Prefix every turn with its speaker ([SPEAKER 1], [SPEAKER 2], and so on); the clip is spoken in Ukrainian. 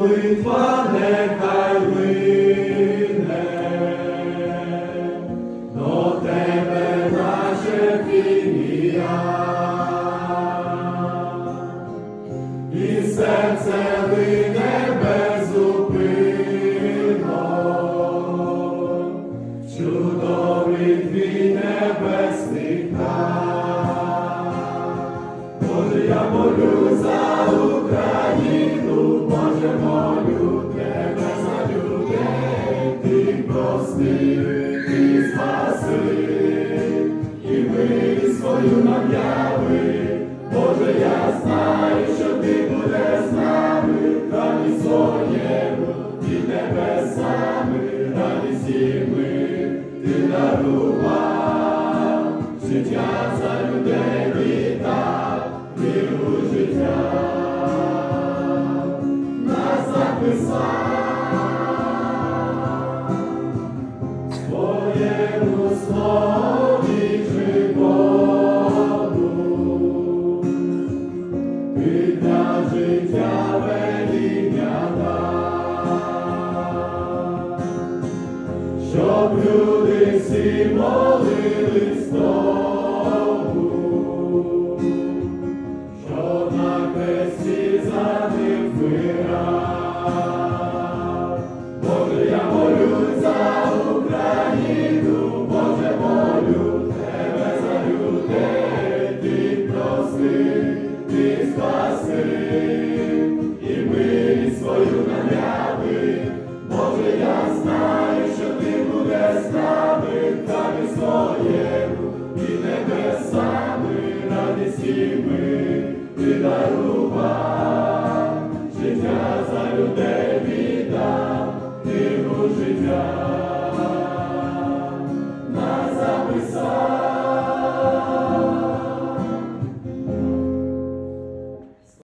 [SPEAKER 1] Молитва нехай лине, до тебе наше ім'я, і серце лине безупинно, чудовий твій небесний край. Боже, я молю Боже, тебе за людей, ти прости, ти спаси, і милість свою нам. Боже, я знаю, що ти будеш з нами, раді своєму і небесами, раді ми ти дарував життя за людей для життя веління щоб люди всі молились тому, що на за ти дарував, життя за людей віддав, ти життя.